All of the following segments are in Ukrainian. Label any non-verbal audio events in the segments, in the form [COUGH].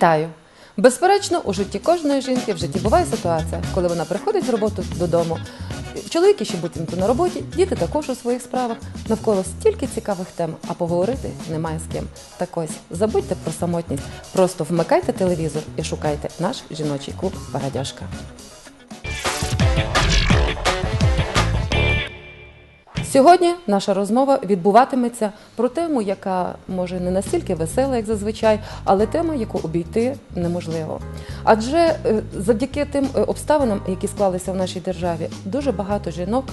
Вітаю! Безперечно, у житті кожної жінки в житті буває ситуація, коли вона приходить з роботи додому. Чоловіки ще буцімто на роботі, діти також у своїх справах. Навколо стільки цікавих тем, а поговорити немає з ким. Так ось забудьте про самотність, просто вмикайте телевізор і шукайте наш жіночий клуб Парадяшка. Сьогодні наша розмова відбуватиметься про тему, яка може не настільки весела, як зазвичай, але тема, яку обійти неможливо. Адже е, завдяки тим е, обставинам, які склалися в нашій державі, дуже багато жінок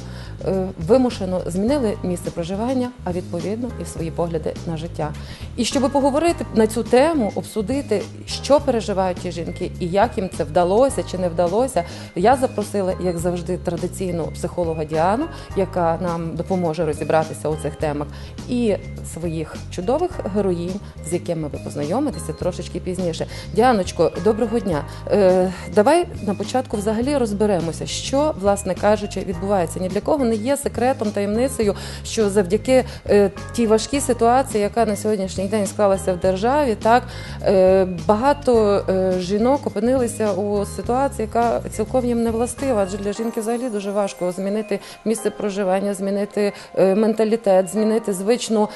е, вимушено змінили місце проживання, а відповідно і свої погляди на життя. І щоб поговорити на цю тему, обсудити, що переживають ті жінки і як їм це вдалося чи не вдалося, я запросила, як завжди, традиційну психолога Діану, яка нам допоможе розібратися у цих темах, і своїх чудових героїнь, з якими ви познайомитеся трошечки пізніше. Діаночко, доброго дня. Е, давай на початку взагалі розберемося, що, власне кажучи, відбувається. Ні для кого не є секретом, таємницею, що завдяки е, тій важкій ситуації, яка на сьогоднішній день склалася в державі, так е, багато е, жінок опинилися у ситуації, яка цілком їм не властива. Адже для жінки взагалі дуже важко змінити місце проживання, змінити е, менталітет, змінити звичну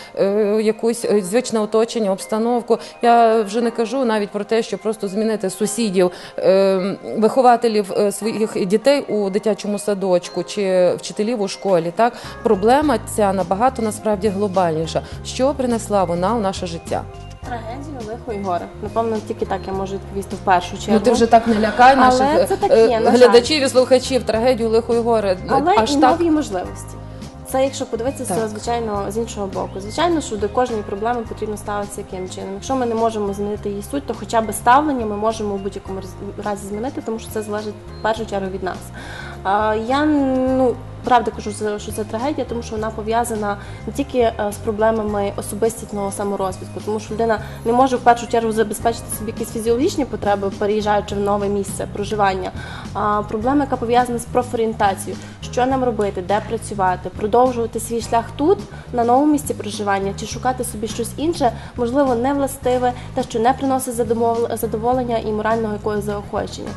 якусь е, звичне оточення, обстановку. Я вже не кажу навіть про те, що просто змінити сусідів, е, вихователів е, своїх дітей у дитячому садочку чи вчителів у школі. Так проблема ця набагато насправді глобальніша. Що принесла вона у наше життя? Трагедію, лихо і горе. Напевно, тільки так я можу відповісти в першу чергу. Ну ти вже так не лякай Але це е, е, на глядачів і слухачів, трагедію лихої гори. Але Аж і так нові можливості. Це якщо подивитися, Так. звичайно, з іншого боку. Звичайно, що до кожної проблеми потрібно ставитися яким чином. Якщо ми не можемо змінити її суть, то хоча б ставлення ми можемо в будь-якому разі змінити, тому що це залежить в першу чергу від нас. Я ну правда кажу, що це трагедія, тому що вона пов'язана не тільки е, з проблемами особистісного саморозвитку, тому що людина не може в першу чергу забезпечити собі якісь фізіологічні потреби, переїжджаючи в нове місце проживання. А проблема, яка пов'язана з профорієнтацією, що нам робити, де працювати, продовжувати свій шлях тут, на новому місці проживання, чи шукати собі щось інше, можливо, не властиве, те, що не приносить задоволення і морального якогось заохочення.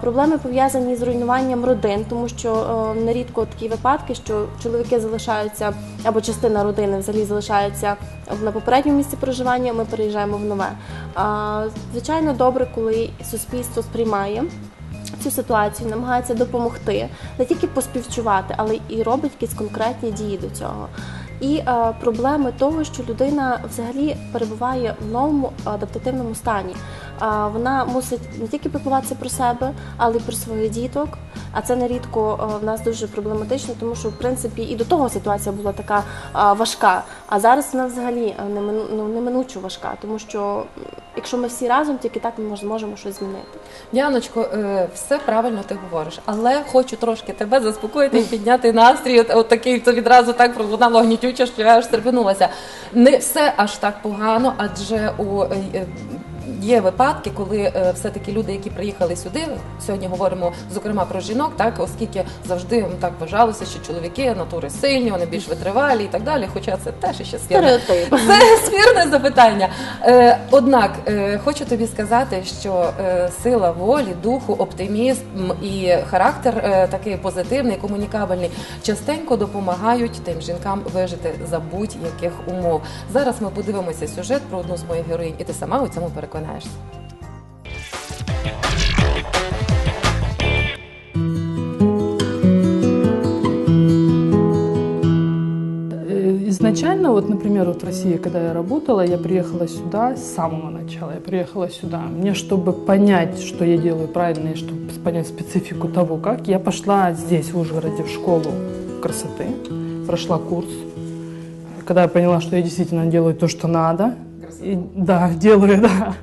Проблеми пов'язані з руйнуванням родин, тому що е, нерідко такі випадки, що чоловіки залишаються або частина родини взагалі залишається на попередньому місці проживання. Ми переїжджаємо в нове. Звичайно, добре, коли суспільство сприймає. Цю ситуацію намагається допомогти, не тільки поспівчувати, але і робить якісь конкретні дії до цього. І е, проблеми того, що людина взагалі перебуває в новому адаптативному стані. Вона мусить не тільки піклуватися про себе, але й про своїх діток. А це нерідко е, в нас дуже проблематично, тому що в принципі і до того ситуація була така е, важка. А зараз вона взагалі е, немину- ну, неминучо важка, тому що якщо ми всі разом, тільки так ми зможемо щось змінити. Діаночко, е, все правильно ти говориш, але хочу трошки тебе заспокоїти і підняти настрій. От, такий то відразу так пролунало гнітюче, що я аж стрепенулася. Не все аж так погано, адже у є випадки, коли е, все-таки люди, які приїхали сюди, сьогодні говоримо зокрема про жінок, так оскільки завжди так вважалося, що чоловіки натури сильні, вони більш витривалі і так далі. Хоча це теж ще спірне [LAUGHS] це спірне запитання. Е, однак е, хочу тобі сказати, що сила волі, духу, оптимізм і характер такий позитивний, комунікабельний, частенько допомагають тим жінкам вижити за будь-яких умов. Зараз ми подивимося сюжет про одну з моїх героїнь, і ти сама у цьому переконаєшся. Э, Изначально, вот, например, вот в России, когда я работала, я приехала сюда с самого начала. Я приехала сюда. Мне, чтобы понять, что я делаю правильно, и чтобы понять специфику того, как, я пошла здесь, в Ужгороде, в школу красоты, прошла курс. Когда я поняла, что я действительно делаю то, что надо, и, да, делаю, да,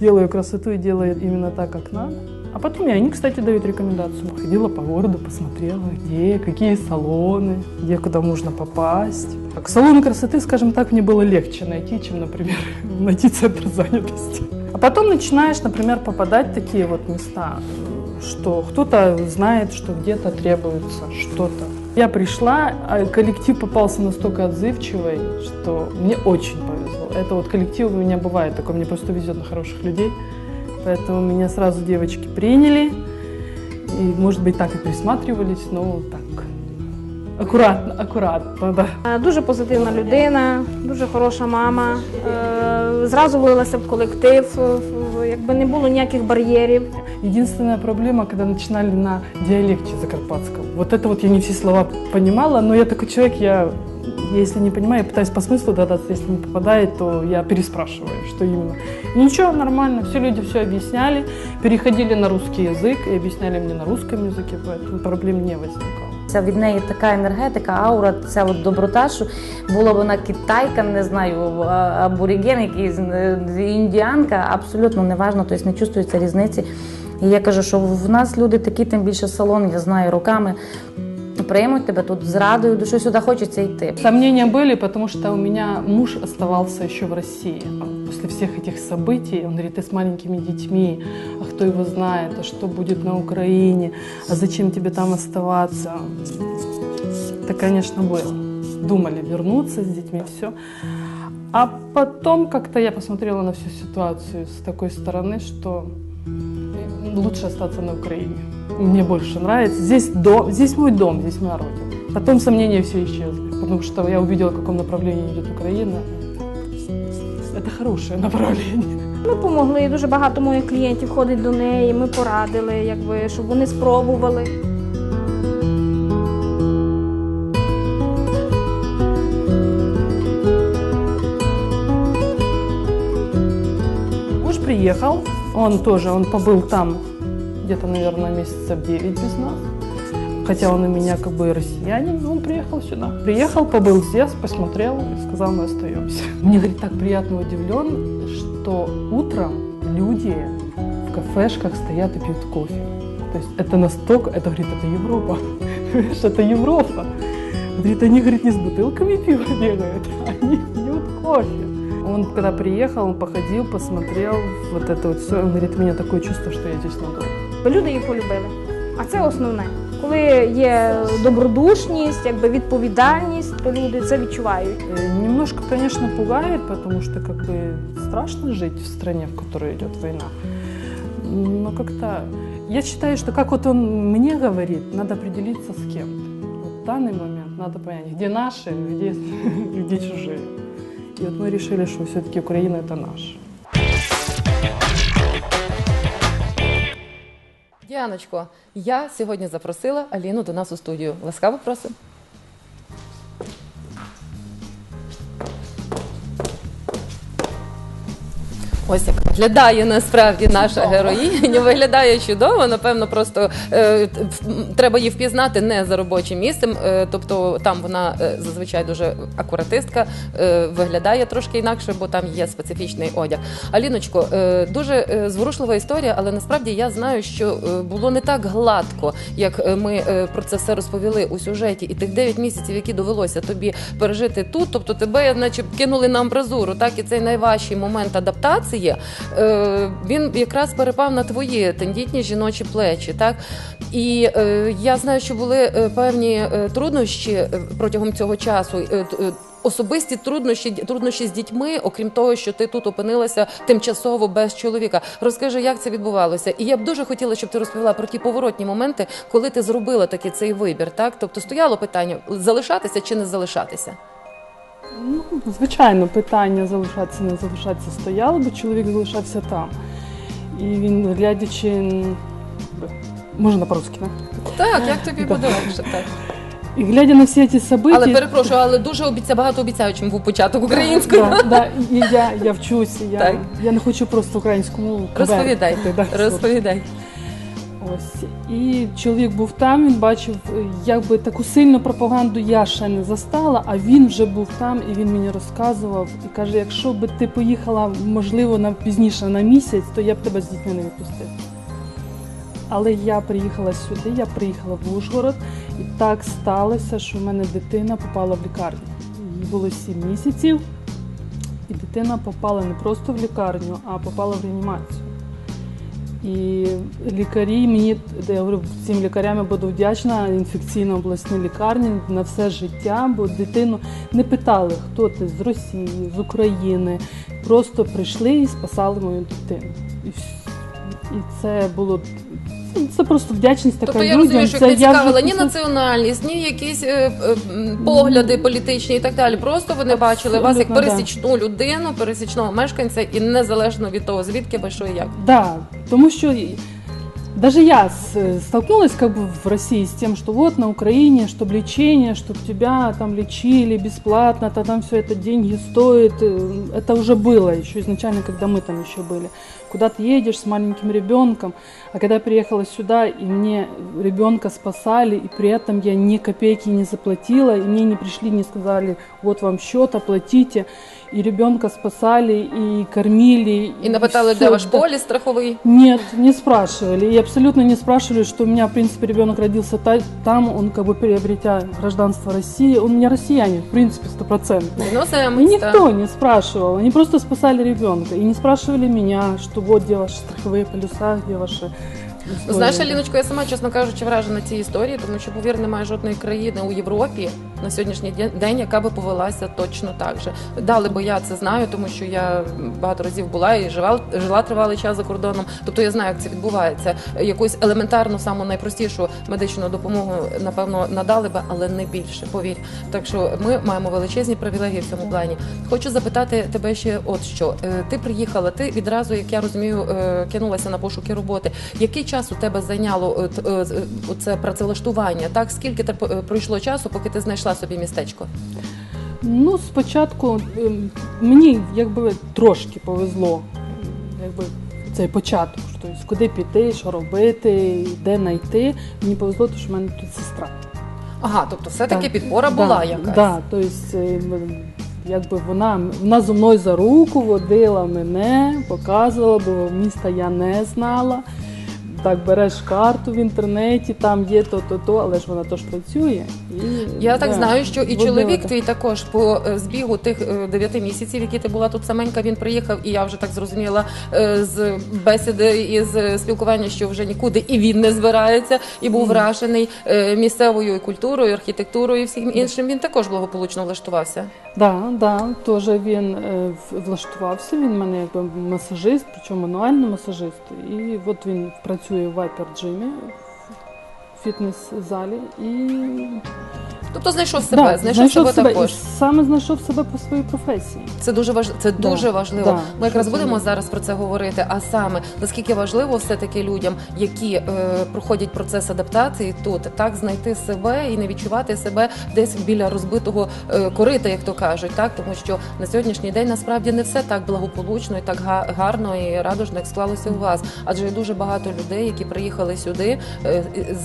делаю красоту и делаю именно так, как надо. А потом и они, кстати, дают рекомендацию. Ходила по городу, посмотрела, где, какие салоны, где куда можно попасть. Так, салоны красоты, скажем так, мне было легче найти, чем, например, [LAUGHS] найти центр занятости. А потом начинаешь, например, попадать в такие вот места, что кто-то знает, что где-то требуется что-то Я пришла, а коллектив попался настолько отзывчивый, что мне очень повезло. Это вот коллектив у меня бывает такой, мне просто везет на хороших людей. Поэтому меня сразу девочки приняли. И, может быть, так и присматривались, но так аккуратно, аккуратно, да. Е, Дуже позитивна людина, дуже хороша мама. Е, Зразу влилася в колектив, е, в- якби не було ніяких бар'єрів. Единственная проблема, когда начинали на диалекте закарпатском. Вот это вот я не все слова понимала, но я такой человек, я если не понимаю, я пытаюсь по смыслу догадаться, если не попадает, то я переспрашиваю, что именно. И ничего, нормально, все люди все объясняли, переходили на русский язык и объясняли мне на русском языке, поэтому проблем не возникало. Це від неї така енергетика, аура, ця от доброта, що була вона китайка, не знаю, а- абориген, якийсь е, індіанка, абсолютно неважно, тобто не чувствується різниці. І я кажу, що в нас люди такі, тим більше салон, я знаю, роками приймуть тебе тут з радою, душою сюди хочеться йти. Сомнения были, потому что у меня муж оставался еще в России. После всех этих событий, он говорит, ты с маленькими детьми, а кто его знает, а что будет на Украине, а зачем тебе там оставаться? Это, конечно, было. Думали вернуться с детьми, все. А потом как-то я посмотрела на всю ситуацию с такой стороны, что лучше остаться на Украине. Мне больше нравится. Здесь, дом, здесь мой дом, здесь моя родина. Потом сомнения все исчезли, потому что я увидела, в каком направлении идет Украина. Это хорошее направление. Ми допомогли. Дуже багато моїх клієнтів ходить до неї. Ми порадили, якби щоб вони спробували. Муж приехал, он тоже, он побыл там где-то, наверное, месяцев 9 без нас. Хотя он у меня как бы россиянин, но он приехал сюда. Приехал, побыл здесь, посмотрел и сказал, мы остаемся. [LAUGHS] Мне, говорит, так приятно удивлен, что утром люди в кафешках стоят и пьют кофе. То есть это настолько, это, говорит, это Европа. [LAUGHS] Понимаешь, это Европа. Говорит, они, говорит, не с бутылками пива бегают, [LAUGHS] они пьют кофе. Он когда приехал, он походил, посмотрел вот это вот все. Он говорит, у меня такое чувство, что я здесь надолго. Люди її полюбили. А це основне. Коли є добродушність, якби відповідальність, то люди це відчувають. Э, Немножко, конечно, пугает, потому что как бы страшно жить в стране, в которой идет война. Но как-то я считаю, что как вот он мне говорит, надо определиться с кем-то. Вот в данный момент надо понять, где наши, где, [LAUGHS] где чужие. И вот мы решили, что все-таки Украина это наша. Діаночко, я сьогодні запросила Аліну до нас у студію. Ласкаво просимо. Ось як виглядає насправді наша героїня. [LAUGHS] Виглядає чудово. Напевно, просто е, треба її впізнати не за робочим місцем. Е, тобто там вона е, зазвичай дуже акуратистка, е, виглядає трошки інакше, бо там є специфічний одяг. Аліночко, е, дуже е, зворушлива історія, але насправді я знаю, що е, було не так гладко, як е, ми е, про це все розповіли у сюжеті, і тих 9 місяців, які довелося тобі пережити тут. Тобто тебе, наче кинули на амбразуру, так і цей найважчий момент адаптації. Е, він якраз перепав на твої тендітні жіночі плечі, так і е, я знаю, що були е, певні е, труднощі е, протягом цього часу. Особисті труднощі труднощі з дітьми, окрім того, що ти тут опинилася тимчасово без чоловіка. Розкажи, як це відбувалося, і я б дуже хотіла, щоб ти розповіла про ті поворотні моменти, коли ти зробила такий цей вибір. Так, тобто стояло питання залишатися чи не залишатися. Ну, звичайно, питання залишатися, не залишатися стояло, бо чоловік залишався там. І він, глядячи, можна по-русски, не? Так, як тобі легше, так. І глядя на всі ці события... Але перепрошую, але дуже обіця багато обіцяючим був початок українською. Да, да, і я, я вчусь, я, я не хочу просто українську мову. Розповідай, коверкати, да, розповідай. Ось. І чоловік був там, він бачив, е, якби таку сильну пропаганду я ще не застала, а він вже був там і він мені розказував і каже: якщо би ти поїхала, можливо, на пізніше на місяць, то я б тебе з дітьми не відпустив. Але я приїхала сюди, я приїхала в Ужгород, і так сталося, що в мене дитина попала в лікарню. Їй було 7 місяців, і дитина попала не просто в лікарню, а попала в реанімацію. І лікарі мені я говорю, всім лікарям я буду вдячна інфекційно обласній лікарні на все життя, бо дитину не питали, хто ти з Росії, з України. Просто прийшли і спасали мою дитину. І, і це було це просто вдячність така Тобто я людям. розумію, що це їх не я цікавила вже ні просто- національність, ні якісь е, е, м, погляди політичні і так далі. Просто вони бачили вас як Абсолютно, да. пересічну людину, пересічного мешканця, і незалежно від того, звідки ви що і як. Да, потому что и- даже я с- столкнулась как бы в России с тем, что вот на Украине, чтобы лечение, чтобы тебя там лечили бесплатно, то там все это деньги стоит. Э, Это уже было еще изначально, когда мы там еще были. Куда ты едешь с маленьким ребенком, а когда я приехала сюда, и мне ребенка спасали, и при этом я ни копейки не заплатила, и мне не пришли, не сказали, вот вам счет, оплатите. И ребенка спасали, и кормили. І напитали, всё, де ваш да. поліс страховий. Нет, не спрашивали. И абсолютно не спрашивали, что у меня, в принципе, ребенок родился та- там, он как бы приобретя гражданство России, он не россиянин, в принципе, стопроцентно. И Іноземець. так. никто не спрашивал, они просто спасали ребенка. И не спрашивали меня, что вот где ваши страховые полюса, где ваши... Знаєш, Аліночко, я сама, чесно кажучи, вражена цією історією, тому що, повір, немає жодної країни у Європі на сьогоднішній день- яка би повелася точно так же. Дали би я це знаю, тому що я багато разів була і жила, жила тривалий час за кордоном. Тобто я знаю, як це відбувається. Якусь елементарну, саму найпростішу медичну допомогу, напевно, надали би, але не більше. Повір. Так що ми маємо величезні привілегії в цьому плані. Хочу запитати тебе ще, от що Е, ти приїхала, ти відразу, як я розумію, е, кинулася на пошуки роботи. Який час у тебе зайняло е, з- е, це працевлаштування? Так скільки те е, пройшло часу, поки ти знайшла собі містечко? Ну, спочатку ем, мені якби трошки повезло, якби цей початок, тобто куди піти, що робити, де знайти. Мені повезло, тому що в мене тут сестра. Ага, тобто все-таки Так. підпора Да, була якась. Да, тобто, е, якби вона, вона зо мною за руку водила мене, показувала, бо міста я не знала. Так, береш карту в інтернеті, там є то, то, то, але ж вона теж працює. І, Я так да, знаю, що і чоловік так. твій також по е, збігу тих е, дев'яти місяців, які ти була тут саменька, він приїхав, і я вже так зрозуміла е, з бесіди і з спілкування, що вже нікуди і він не збирається, і був вражений е, місцевою культурою, архітектурою і всім іншим. Він також благополучно влаштувався. Да, да, теж він е, в- влаштувався. Він в мене якби масажист, причому мануальний масажист. І от він працює в Viper Gym, фітнес-залі. І Тобто знайшов себе, да, знайшов, себе, себе також. І саме знайшов себе по своїй професії. Це дуже важ... це Да, дуже важливо. да, Ми якраз це будемо є. зараз про це говорити. А саме наскільки важливо все таки людям, які е, проходять процес адаптації тут, так знайти себе і не відчувати себе десь біля розбитого е, корита, як то кажуть, так тому що на сьогоднішній день насправді не все так благополучно і так га- гарно і радужно, як склалося у вас. Адже є дуже багато людей, які приїхали сюди е,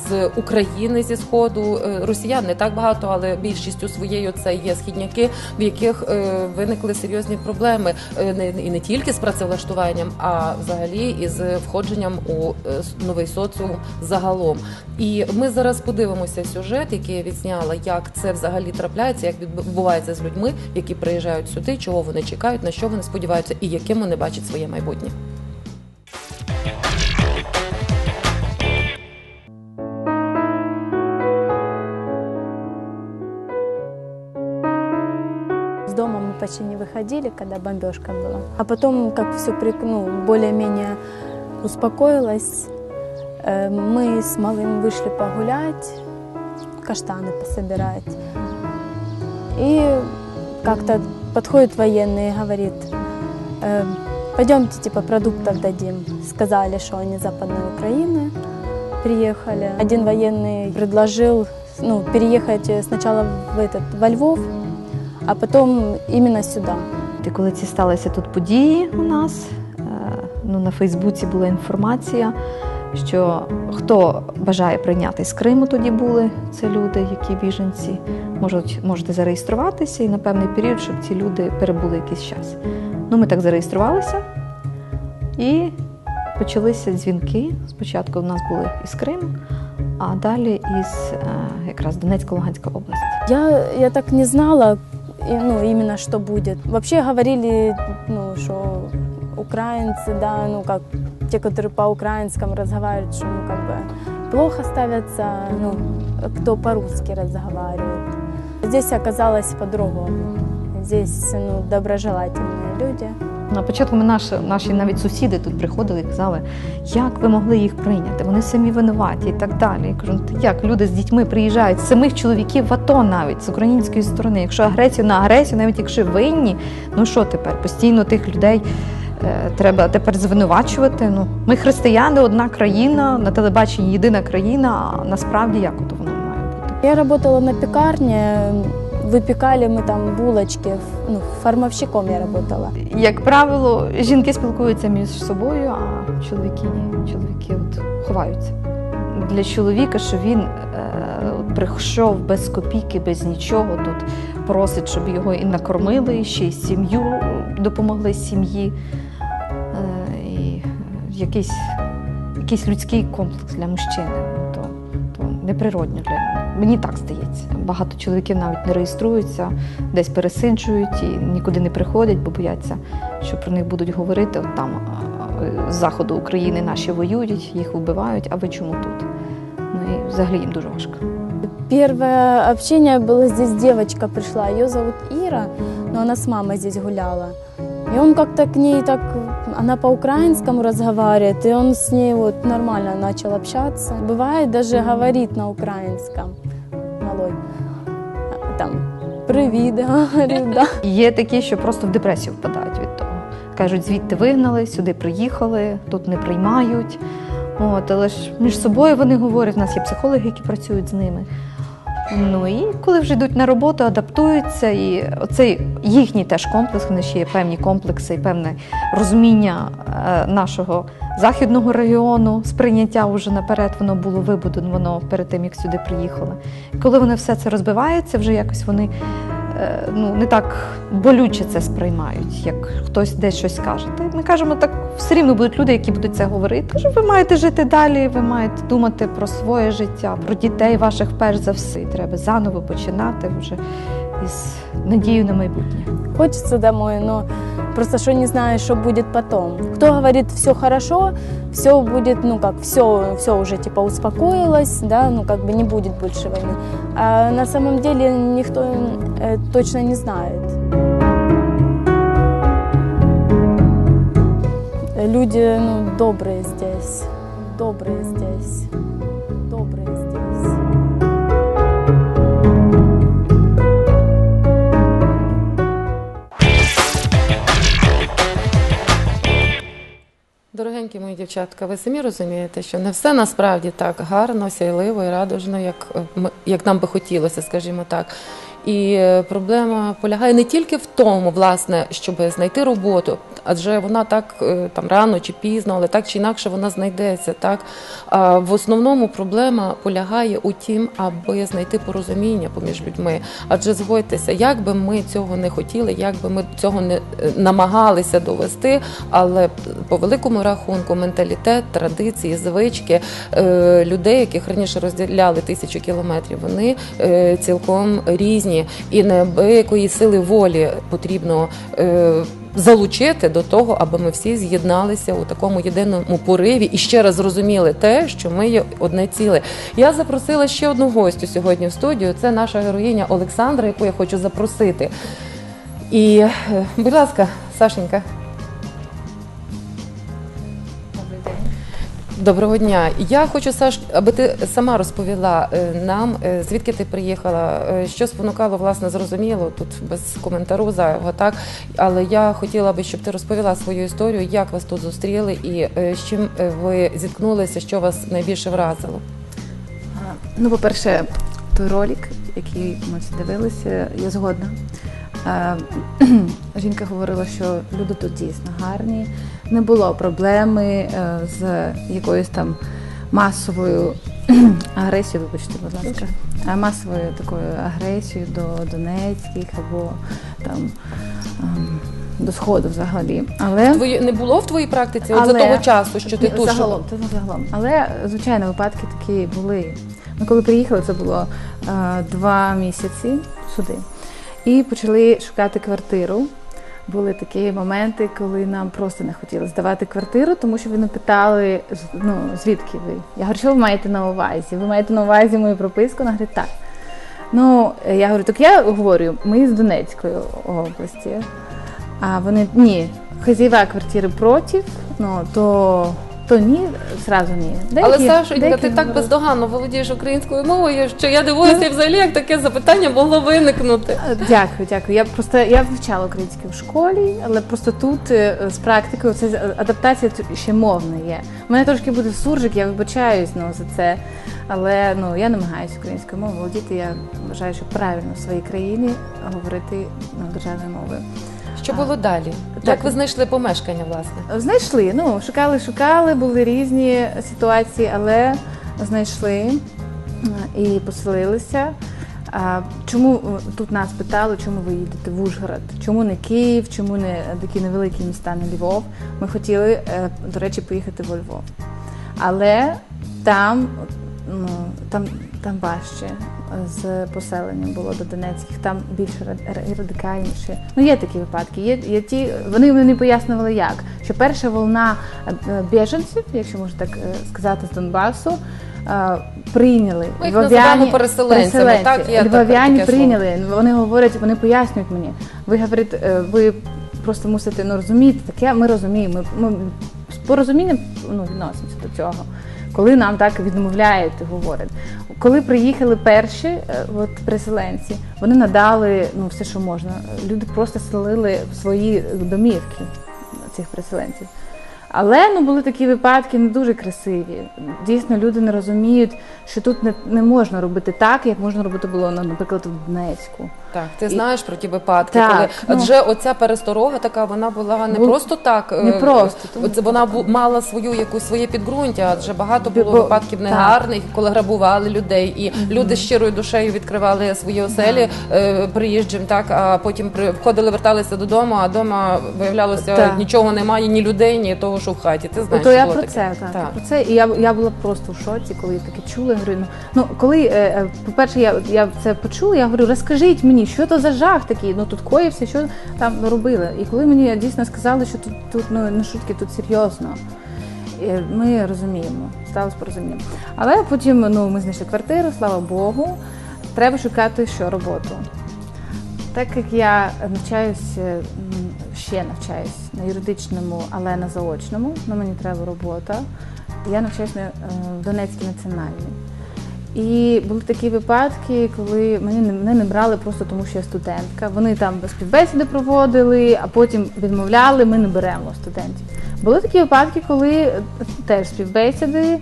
з України зі сходу. Е, Росіян не так багато, але більшістю своєю це є східняки, в яких е, виникли серйозні проблеми е, не і не тільки з працевлаштуванням, а взагалі із входженням у е, новий соціум загалом. І ми зараз подивимося сюжет, який я відзняла, як це взагалі трапляється, як відбувається з людьми, які приїжджають сюди, чого вони чекають, на що вони сподіваються, і яким вони бачать своє майбутнє. Выходили, когда бомбежка была. А потом, как все ну, более-менее успокоилось, э, мы с малым вышли погулять, каштаны пособирать. И как-то подходит военный и говорит, э, пойдемте, типа, продуктов дадим. Сказали, что они Западной Украины приехали. Один военный предложил ну, переехать сначала в этот, во Львов, а потім іменно сюди. І коли ці сталися тут події у нас, е, ну, на Фейсбуці була інформація, що хто бажає прийняти з Криму, тоді були це люди, які біженці, можуть, можете зареєструватися і на певний період, щоб ці люди перебули якийсь час. Ну, ми так зареєструвалися і почалися дзвінки. Спочатку в нас були із Криму, а далі із е, якраз Донецька-Луганська область. Я, я так не знала, ну, именно что будет. Вообще говорили, ну, что украинцы, да, ну, как те, которые по-украинскому разговаривают, что ну, как бы плохо ставятся, ну, кто по-русски разговаривает. Здесь оказалось по-другому. Здесь ну, доброжелательные люди. На початку ми наші, наші навіть сусіди тут приходили і казали, як ви могли їх прийняти? Вони самі винуваті і так далі. Я кажу, «Ну, як люди з дітьми приїжджають, самих чоловіків в АТО навіть з української сторони. Якщо агресію на агресію, навіть якщо винні, ну що тепер? Постійно тих людей е, треба тепер звинувачувати. Ну, ми християни, одна країна, на телебаченні єдина країна, а насправді як ото воно має бути? Я работала на пекарне, выпекали мы там булочки, ну, фармовщиком я работала. Як правило, жінки спілкуються між собою, а чоловіки ні. Чоловіки от ховаються. Для чоловіка, що він е, прийшов без копійки, без нічого, тут просить, щоб його і накормили, ще й сім'ю допомогли сім'ї. Е, і е, якийсь, якийсь людський комплекс для мужчини. То, то неприродно для мені так здається. Багато чоловіків навіть не реєструються, десь пересиджують і нікуди не приходять, бо бояться, що про них будуть говорити. От там з заходу України наші воюють, їх вбивають, а ви чому тут? Ну і взагалі їм дуже важко. Первое общение было здесь девочка пришла, ее зовут Ира, но она с мамой здесь гуляла. И он как-то к ней так, она по-украинскому разговаривает, и он с ней вот нормально начал общаться. Бывает даже говорит на украинском, там, привіт, гарів, да. Є такі, що просто в депресію впадають від того. Кажуть, звідти вигнали, сюди приїхали, тут не приймають. От, але ж між собою вони говорять, в нас є психологи, які працюють з ними. Ну і коли вже йдуть на роботу, адаптуються, і оцей їхній теж комплекс, вони ще є певні комплекси і певне розуміння е, нашого західного регіону, сприйняття вже наперед воно було вибудовано перед тим, як сюди приїхали. Коли вони все це розбивається, вже якось вони ну, не так болюче це сприймають, як хтось десь щось каже. Ми кажемо, так все рівно будуть люди, які будуть це говорити. Кажу, ви маєте жити далі, ви маєте думати про своє життя, про дітей ваших перш за все. І треба заново починати вже із надією на майбутнє. Хочеться домой, но просто что не знаю, что будет потом. Кто говорит, все хорошо, все будет, ну как, все, все уже типа успокоилось, да, ну как бы не будет больше войны. А на самом деле никто э, точно не знает. Люди, ну, добрые здесь, добрые здесь, добрые Дорогенькі мої дівчатка, ви самі розумієте, що не все насправді так гарно, сяйливо і радужно, як, е, ми- як нам би хотілося, скажімо так. І е, проблема полягає не тільки в тому, власне, щоб знайти роботу, адже вона так е, там рано чи пізно, але так чи інакше вона знайдеться. Так а в основному проблема полягає у тім, аби знайти порозуміння поміж людьми. Адже згодьтеся, як би ми цього не хотіли, як би ми цього не е, намагалися довести, але по великому рахунку менталітет, традиції, звички людей, яких раніше розділяли тисячу кілометрів, вони цілком різні, і неабиякої сили волі потрібно. Е, Залучити до того, аби ми всі з'єдналися у такому єдиному пориві і ще раз зрозуміли те, що ми є одне ціле. Я запросила ще одну гостю сьогодні в студію. Це наша героїня Олександра, яку я хочу запросити. І, е, будь ласка, Сашенька. Доброго дня. Я хочу, Саш, аби ти сама розповіла е, нам, е, звідки ти приїхала, е, що спонукало, власне, зрозуміло, тут без коментару зайвого, так. Але я хотіла би, щоб ти розповіла свою історію, як вас тут зустріли і з чим ви зіткнулися, що вас найбільше вразило. Ну, по-перше, той ролик, який ми всі дивилися, я згодна. [CLEARS THROAT] Жінка говорила, що люди тут дійсно гарні. Не було проблеми е, з якоюсь там масовою [CLEARS THROAT] агресією, вибачте, будь ласка, а масовою такою агресією до донецьких або там ем, до сходу взагалі. Але Твої не було в твоїй практиці от за того часу, що ти тут загалом, це загалом. Але звичайно, випадки такі були. Ми коли приїхали, це було е, два місяці сюди. І почали шукати квартиру. Були такі моменти, коли нам просто не хотіли здавати квартиру, тому що вони питали, ну, звідки ви? Я говорю, що ви маєте на увазі? Ви маєте на увазі мою прописку? Вона говорить, так. Ну, я говорю, так я говорю, ми з Донецької області. А вони ні, хазяєва квартири проти, ну то, то ні, зразу ні. Але Деякі- Сашенька, деякі ти так бездоганно володієш українською мовою, що я дивуюся, взагалі, як таке запитання могло виникнути. Дякую, дякую. Я просто я вивчала українську в школі, але просто тут е, з практикою це адаптація ще мовна є. У мене трошки буде суржик, я вибачаюсь ну, за це. Але ну я намагаюся українською мовою володіти. Я вважаю, що правильно в своїй країні говорити ну, державною мовою. Що було далі? Як ви знайшли помешкання, власне? Знайшли. Ну, шукали, шукали, були різні ситуації, але знайшли е, і поселилися. А чому е, тут нас питали, чому ви їдете в Ужгород? Чому не Київ, чому не такі невеликі міста, не Львов? Ми хотіли, е, до речі, поїхати во Львов. Але там, ну, там, там важче з поселенням було до Донецьких, там більш ра- ра- радикальніше. Ну, є такі випадки. Є, є ті, вони мені пояснювали, як що перша волна е, біженців, якщо можна так е, сказати, з Донбасу. е, Прийняли Ми їх Львов'яні- називаємо переселенцями, так, є Львов'яні слово. прийняли. Вони говорять, вони пояснюють мені. Ви говорите, е, ви просто мусите ну, розуміти, таке ми розуміємо. Ми, ми з порозумінням ну, відносимося до цього. Коли нам так відмовляють, говорять. Коли приїхали перші е, от, переселенці, вони надали ну, все, що можна. Люди просто селили в свої домівки цих переселенців. Але ну були такі випадки не дуже красиві. Дійсно, люди не розуміють, що тут не, не можна робити так, як можна робити було, ну, наприклад, в Донецьку. Так, ти знаєш про ті випадки, Так, коли ну. адже оця пересторога така, вона була не Бу- просто так. е, не просто, тому Оце вона бу- мала свою якусь своє підґрунтя, адже багато Бо- було випадків так. негарних, коли грабували людей, і люди з щирою душею відкривали свої оселі е, приїжджим, так а потім при входили, верталися додому, а вдома виявлялося Так. нічого немає, ні людей, ні того, що в хаті. Ти знаєш, То що я було про таке. це, так, Так. про це. І я, я була просто в шоці, коли я таке чула. Я говорю, ну, ну коли, е, е, по-перше, я, я це почула, я говорю, розкажіть мені, що то за жах такий, ну тут коївся, що там робили. І коли мені дійсно сказали, що тут, тут ну, не шутки, тут серйозно. е, Ми розуміємо, сталося порозуміння. Але потім ну, ми знайшли квартиру, слава Богу. Треба шукати що роботу. Так як я навчаюсь, е, ще навчаюсь на юридичному, але на заочному, ну мені треба робота. Я навчаюсь на е, в Донецькій національній. І були такі випадки, коли мене не, брали просто тому, що я студентка. Вони там співбесіди проводили, а потім відмовляли, ми не беремо студентів. Були такі випадки, коли теж співбесіди.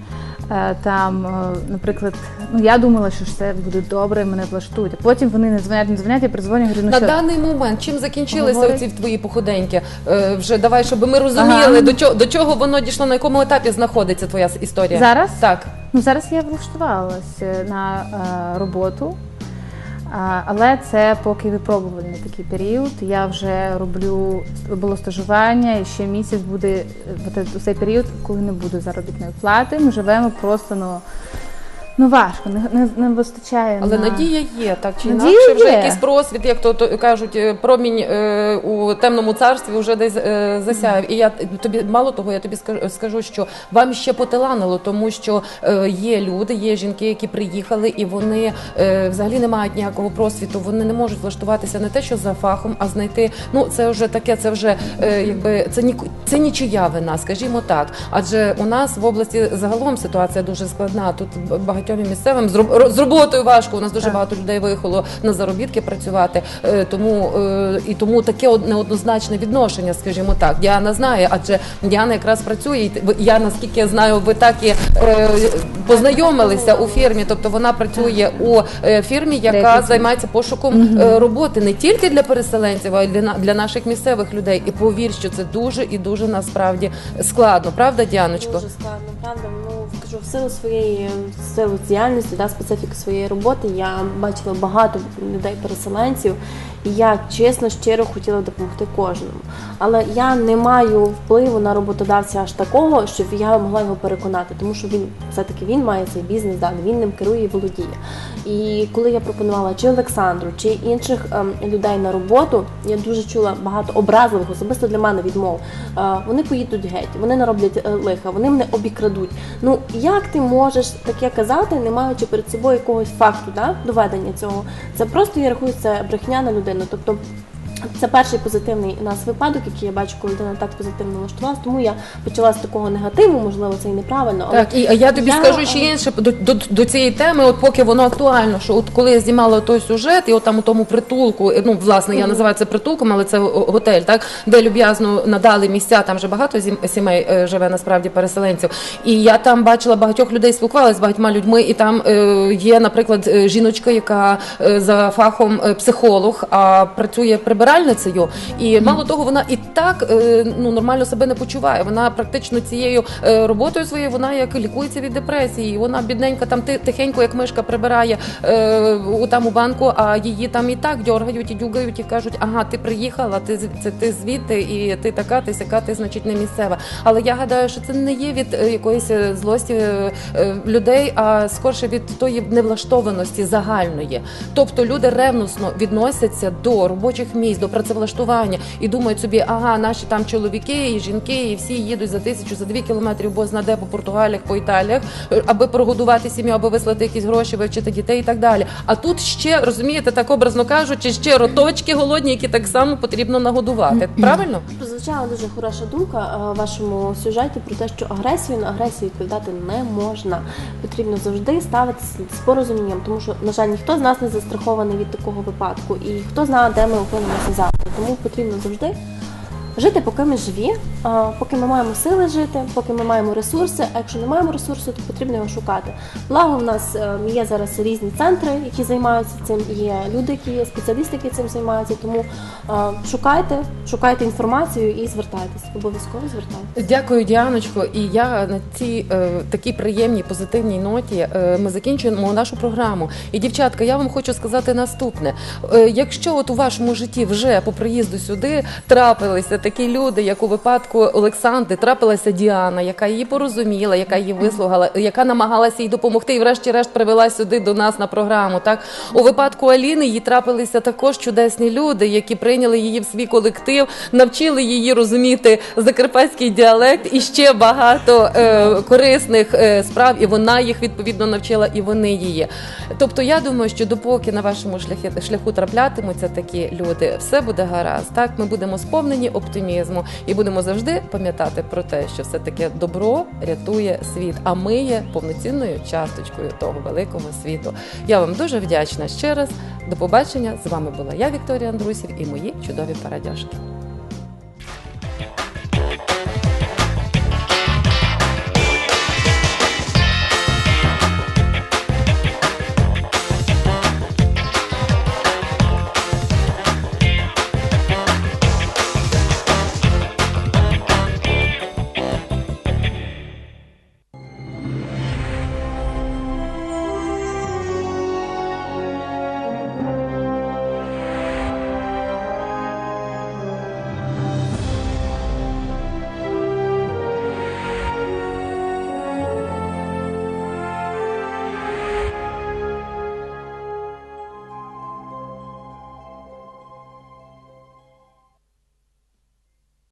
Е, Там, е, наприклад, ну я думала, що все буде добре, мене влаштують. А потім вони не дзвонять, не дзвонять, я призвоню, говорю, ну На що даний момент чим закінчилися Говорить. оці твої походеньки? Е, вже давай, щоб ми розуміли, Ага. до чого до чого воно дійшло, на якому етапі знаходиться твоя с- історія? зараз Так. Ну, зараз я влаштувалася на е, роботу, але це поки випробувальний такий період. Я вже роблю було стажування, і ще місяць буде е, у цей період, коли не буде заробітної плати. Ми живемо просто ну, ну важко, не, не, не вистачає. Але на... надія є, так чи Надія інакше, вже якийсь просвіт, як то, то кажуть, е, промінь е, у темному царстві вже десь е, засяяв. І я тобі мало того, я тобі скажу, скажу, що вам ще поталанило, тому що е, є люди, є жінки, які приїхали, і вони е, взагалі не мають ніякого просвіту. Вони не можуть влаштуватися не те, що за фахом, а знайти. Ну це вже таке, це вже е, якби це ні це нічия вина, скажімо так. Адже у нас в області загалом ситуація дуже складна. Тут багатьом і місцевим з роб- з роботою важко. У нас дуже багато людей виїхало на заробітки працювати. Е, Тому е, і тому таке од- неоднозначне відношення, скажімо так. Діана знає, адже Діана якраз працює. І ти- ви- я наскільки я знаю, ви так і е, познайомилися у фірмі. Тобто вона працює у е, фірмі, яка займається пошуком е, роботи не тільки для переселенців, а й для на- для наших місцевих людей. І повір, що це дуже і дуже насправді складно. Правда, Діаночко? Дуже складно, правда. Ну кажу, в силу своєї в силу діяльності, да, специфіки своєї роботи, я бачила багато людей-переселенців, І я чесно, щиро хотіла допомогти кожному. Але я не маю впливу на роботодавця аж такого, щоб я могла його переконати, тому що він все-таки він має цей бізнес, да, він ним керує і володіє. І коли я пропонувала чи Олександру, чи інших ем, людей на роботу, я дуже чула багато образливих, особисто для мене відмов. Е, вони поїдуть геть, вони нароблять е, лиха, вони мене обікрадуть. Ну як ти можеш таке казати, не маючи перед собою якогось факту, да, доведення цього? Це просто я рахую це брехня на людину. Тобто це перший позитивний у нас випадок, який я бачу, коли людина так позитивно влаштувалася. Тому я почала з такого негативу, можливо, це і неправильно. Але Так, і а я тобі я, скажу ще інше до, до, до цієї теми, от поки воно актуально, що от коли я знімала той сюжет, і от там у тому притулку, ну власне я називаю це притулком, але це готель, так де люб'язно надали місця. Там вже багато сімей е, живе насправді переселенців. І я там бачила багатьох людей, спілкувалася з багатьма людьми, і там е, є, наприклад, е, жіночка, яка е, за фахом психолог, а працює прибиральницею. І мало того, вона і так е, ну нормально себе не почуває. Вона практично цією е, роботою своєю вона як лікується від депресії. Вона бідненька там ти- тихенько, як мишка прибирає е, у там у банку, а її там і так дьоргають і дюгають і кажуть, ага, ти приїхала, ти це ти звідти, і ти така, ти сяка, ти значить не місцева. Але я гадаю, що це не є від якоїсь злості людей, а скорше від тої невлаштованості загальної. Тобто люди ревносно відносяться до робочих місць, до працевлаштування і думають собі, ага, наші там чоловіки і жінки, і всі їдуть за тисячу, за дві кілометрів, бо знаде по Португаліях, по Італіях, е, аби прогодувати сім'ю, аби вислати якісь гроші, вивчити дітей і так далі. А тут ще розумієте, так образно кажучи, ще роточки голодні, які так само потрібно нагодувати. Правильно? Прозвучала дуже хороша думка е, в вашому сюжеті про те, що агресію на агресію відповідати не можна. Потрібно завжди ставитися з порозумінням, тому що, на жаль, ніхто з нас не застрахований від такого випадку, і хто знає, де ми опинимося завтра. Тому потрібно завжди жити, поки ми живі, поки ми маємо сили жити, поки ми маємо ресурси. А якщо не маємо ресурсу, то потрібно його шукати. Благо, в нас е, є зараз різні центри, які займаються цим. Є люди, які є спеціалісти, які цим займаються. Тому шукайте, шукайте інформацію і звертайтесь. Обов'язково звертайтесь. Дякую, Діаночко. І я на цій е, такій приємній позитивній ноті е, ми закінчуємо нашу програму. І дівчатка, я вам хочу сказати наступне: Е, якщо от у вашому житті вже по приїзду сюди трапилися такі люди, як у випадку Олександри, трапилася Діана, яка її порозуміла, яка її вислухала, яка намагалася їй допомогти, і врешті-решт привела сюди до нас на програму. Так у випадку Аліни їй трапилися також чудесні люди, які прийняли її в свій колектив, навчили її розуміти закарпатський діалект і ще багато е, корисних е, справ. І вона їх відповідно навчила, і вони її. Тобто, я думаю, що допоки на вашому шляхі шляху траплятимуться такі люди, все буде гаразд. Так, ми будемо сповнені оптимізму і будемо завжди пам'ятати про те, що все таки добро рятує світ. А ми є повноцінною часточкою того великого світу. Я вам дуже вдячна ще раз. До побачення. З вами була я, Вікторія Андрусів, і мої чудові парадяшки.